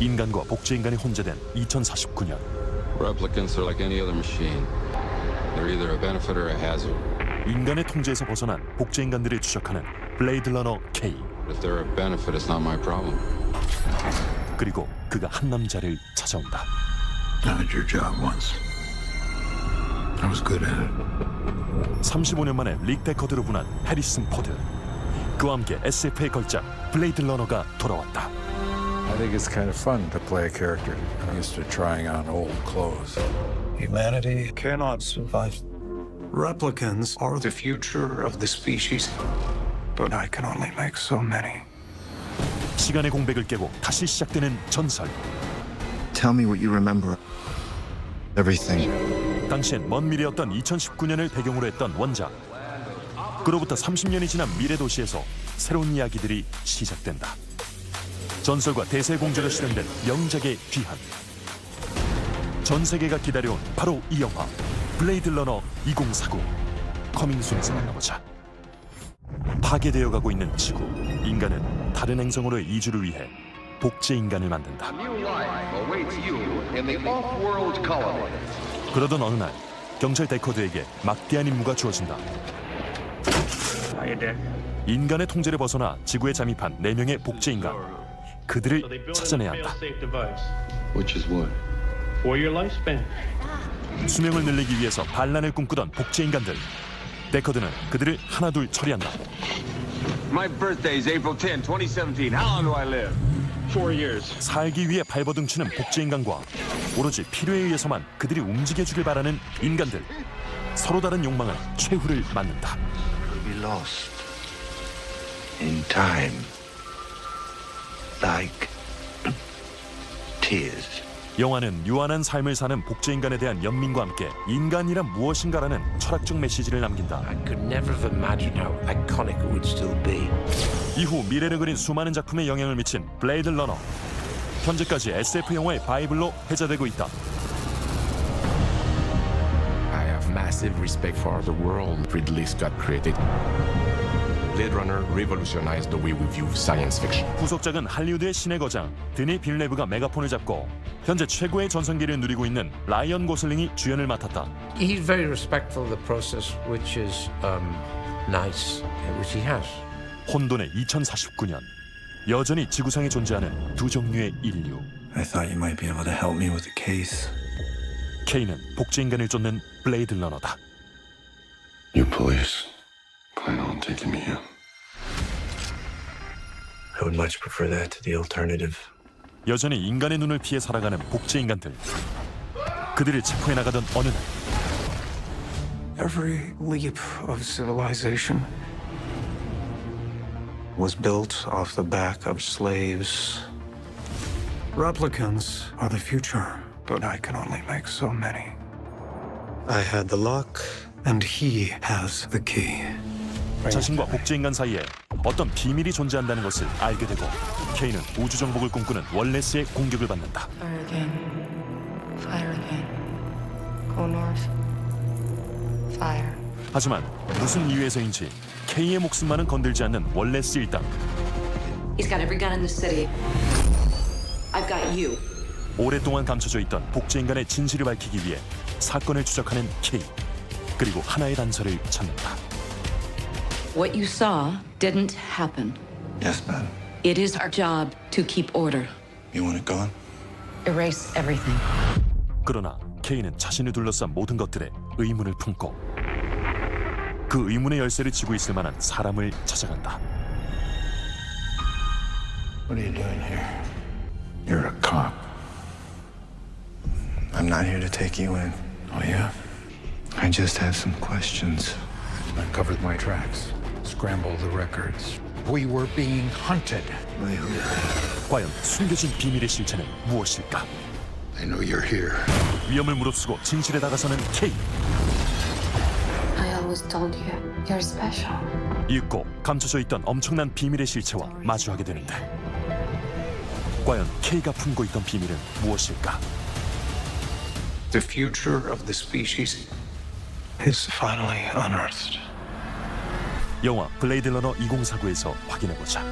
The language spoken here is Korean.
인간과 복제인간이 혼재된 2049년 Replicants are like any other machine. They're either a benefit or a hazard. 인간의 통제에서 벗어난 복제인간들을 추적하는 블레이드 러너 K If they're a benefit, it's not my problem. 그리고 그가 한 남자를 찾아온다. I had your job once. I was good at it. 35년 만에 릭 데커드로 분한 해리슨 포드 그와 함께 SF의 걸작 블레이드 러너가 돌아왔다. I think it's kind of fun to play a character used to trying on old clothes. Humanity cannot survive. Replicants are the future of the species. But I can only make so many. 시간의 공백을 깨고 다시 시작되는 전설. Tell me what you remember. Everything. 당시엔 먼 미래였던 2019년을 배경으로 했던 원작. 그로부터 30년이 지난 미래 도시에서 새로운 이야기들이 시작된다. 전설과 대세 공주로 실현된 명작의 귀한. 전 세계가 기다려온 바로 이 영화 블레이드 러너 2049 커밍순에서 만나보자. 파괴되어 가고 있는 지구. 인간은 다른 행성으로의 이주를 위해 복제 인간을 만든다. 그러던 어느 날 경찰 데커드에게 막대한 임무가 주어진다. 인간의 통제를 벗어나 지구에 잠입한 네 명의 복제 인간. 그들을 찾아내야 한다. 수명을 늘리기 위해서 반란을 꿈꾸던 복제 인간들. 데커드는 그들을 하나둘 처리한다. My birthday is April 10, 2017. How long do I live? Four years. 살기 위해 발버둥치는 복제 인간과 오로지 필요에 의해서만 그들이 움직여주길 바라는 인간들. 서로 다른 욕망은 최후를 맞는다. We lost. In time. Like tears. 영화는 유한한 삶을 사는 복제 인간에 대한 연민과 함께 인간이란 무엇인가라는 철학적 메시지를 남긴다. I could never have imagined how iconic it would still be. 이후 미래를 그린 수많은 작품에 영향을 미친 블레이드 러너. 현재까지 SF 영화의 바이블로 회자되고 있다. I have massive respect for the world Ridley Scott created. Blade Runner revolutionized the way we view science fiction. 후속작은 할리우드의 신의 거장 드니 빌레브가 메가폰을 잡고 현재 최고의 전성기를 누리고 있는 라이언 고슬링이 주연을 맡았다. He's very respectful of the process, which is um, nice, which he has. 혼돈의 2049년 여전히 지구상에 존재하는 두 종류의 인류. I thought you might be able to help me with the case. K는 복제 인간을 쫓는 블레이드 러너다. You police taking me in. I would much prefer that to the alternative. 여전히 인간의 눈을 피해 살아가는 복제 인간들. 그들을 체포해 나가던 어느 날 Every leap of civilization was built off the back of slaves. Replicants are the future, but I can only make so many. I had the lock, and he has the key. 자신과 복제 인간 사이에 어떤 비밀이 존재한다는 것을 알게 되고 케이는 우주 정복을 꿈꾸는 월레스의 공격을 받는다. Fire again. Fire again. Go north. Fire. 하지만 무슨 이유에서인지 케이의 목숨만은 건들지 않는 월레스 일당. He's got every gun in the city. I've got you. 오랫동안 감춰져 있던 복제 인간의 진실을 밝히기 위해 사건을 추적하는 케이. 그리고 하나의 단서를 찾는다. What you saw didn't happen. Yes, ma'am. It is our job to keep order. You want it gone? Erase everything. 그러나 케이는 자신을 둘러싼 모든 것들에 의문을 품고 그 의문의 열쇠를 쥐고 있을 만한 사람을 찾아간다. What are you doing here? You're a cop. I'm not here to take you in. Oh, yeah? I just have some questions. I covered my tracks, Scrambled the records. We were being hunted. 과연 숨겨진 비밀의 실체는 무엇일까? I know you're here. 위험을 무릅쓰고 진실에 다가서는 케이. I always told you, you're special. 잊고 감춰져 있던 엄청난 비밀의 실체와 마주하게 되는데 과연 케이가 품고 있던 비밀은 무엇일까? The future of the species is finally unearthed. 영화 블레이드 러너 2049에서 확인해 보자.